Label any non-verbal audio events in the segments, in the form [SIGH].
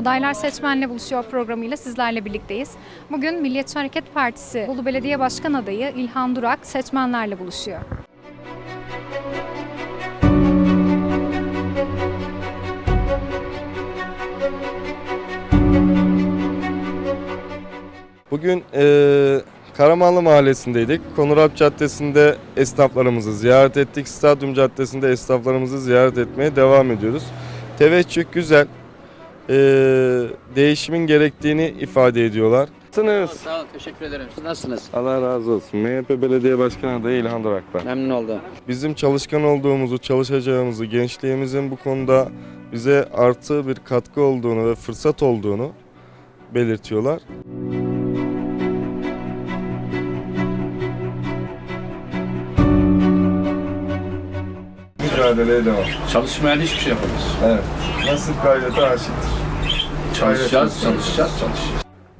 Adaylar Seçmenle Buluşuyor programıyla sizlerle birlikteyiz. Bugün Milliyetçi Hareket Partisi Bolu Belediye Başkan Adayı İlhan Durak seçmenlerle buluşuyor. Bugün eee Karamanlı Mahallesi'ndeydik. Konuralp Caddesi'nde esnaflarımızı ziyaret ettik. Stadyum Caddesi'nde esnaflarımızı ziyaret etmeye devam ediyoruz. Teveccüh güzel. Eee, değişimin gerektiğini ifade ediyorlar. Nasılsınız? Sağ olun, teşekkür ederim. Siz nasılsınız? Allah razı olsun. MHP Belediye Başkanı adayı İlhan Durak ben. Memnun oldum. Bizim çalışkan olduğumuzu, çalışacağımızı, gençliğimizin bu konuda bize artı bir katkı olduğunu ve fırsat olduğunu belirtiyorlar. Mücadeleye devam. Çalışmayan hiçbir şey yapamaz. Evet. Nasıl gayrete aşıktır. Çalışacağız, çalışacağız, çalışacağız.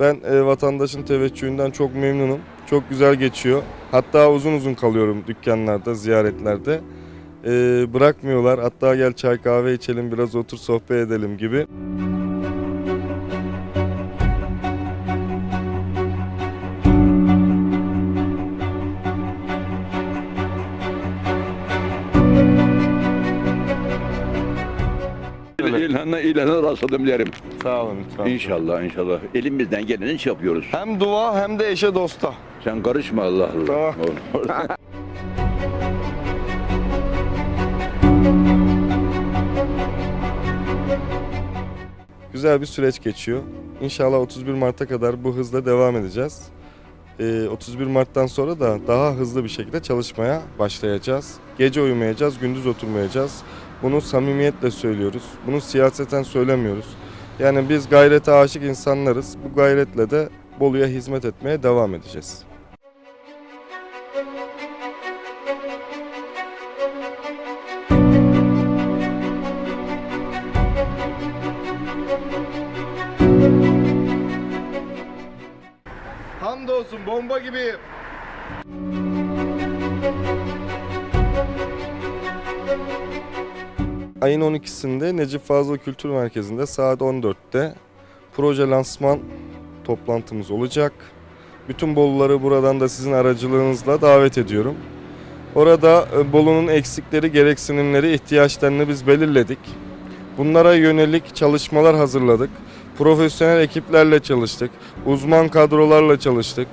Ben e, vatandaşın teveccühünden çok memnunum. Çok güzel geçiyor. Hatta uzun uzun kalıyorum dükkanlarda, ziyaretlerde. E, bırakmıyorlar. Hatta gel çay kahve içelim, biraz otur sohbet edelim gibi. İlhan'la İlhan'a rastladım derim. Sağ olun lütfen. İnşallah inşallah. Elimizden geleni iş yapıyoruz. Hem dua hem de eşe dosta. Sen karışma Allah Allah. Tamam. [LAUGHS] Güzel bir süreç geçiyor. İnşallah 31 Mart'a kadar bu hızla devam edeceğiz. Ee, 31 Mart'tan sonra da daha hızlı bir şekilde çalışmaya başlayacağız. Gece uyumayacağız, gündüz oturmayacağız. Bunu samimiyetle söylüyoruz. Bunu siyaseten söylemiyoruz. Yani biz gayrete aşık insanlarız. Bu gayretle de Bolu'ya hizmet etmeye devam edeceğiz. Hamdolsun bomba gibi. Ayın 12'sinde Necip Fazıl Kültür Merkezi'nde saat 14'te proje lansman toplantımız olacak. Bütün Boluları buradan da sizin aracılığınızla davet ediyorum. Orada e, Bolu'nun eksikleri, gereksinimleri, ihtiyaçlarını biz belirledik. Bunlara yönelik çalışmalar hazırladık. Profesyonel ekiplerle çalıştık. Uzman kadrolarla çalıştık.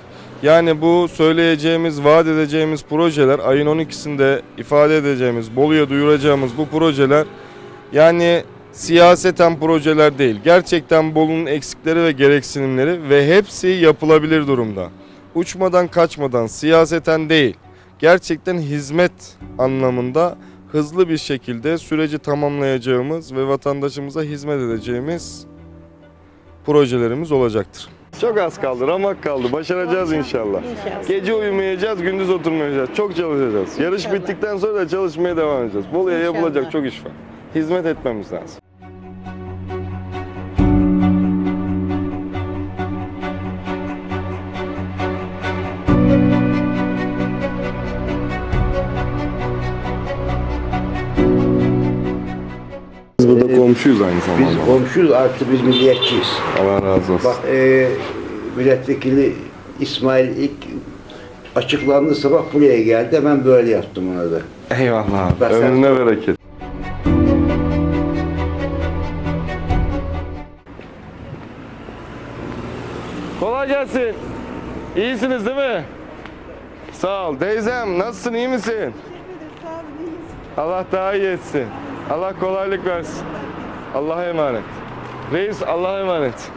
Yani bu söyleyeceğimiz, vaat edeceğimiz projeler, ayın 12'sinde ifade edeceğimiz, Bolu'ya duyuracağımız bu projeler yani siyaseten projeler değil. Gerçekten Bolu'nun eksikleri ve gereksinimleri ve hepsi yapılabilir durumda. Uçmadan kaçmadan, siyaseten değil. Gerçekten hizmet anlamında hızlı bir şekilde süreci tamamlayacağımız ve vatandaşımıza hizmet edeceğimiz projelerimiz olacaktır. Çok az kaldı, ramak kaldı. Başaracağız inşallah. Gece uyumayacağız, gündüz oturmayacağız. Çok çalışacağız. Yarış bittikten sonra da çalışmaya devam edeceğiz. Bolu'ya yapılacak çok iş var. Hizmet etmemiz lazım. Komşuyuz aynı zamanda. Biz komşuyuz artı biz milliyetçiyiz. Allah razı olsun. Bak e, milletvekili İsmail ilk açıklandığı sabah buraya geldi. Hemen böyle yaptım ona da. Eyvallah abi. Ben sen- Ömrüne bereket. Kolay gelsin. İyisiniz değil mi? Sağ ol. Teyzem nasılsın iyi misin? Allah daha iyi etsin. Allah kolaylık versin. Allah'a emanet. Reis Allah'a emanet.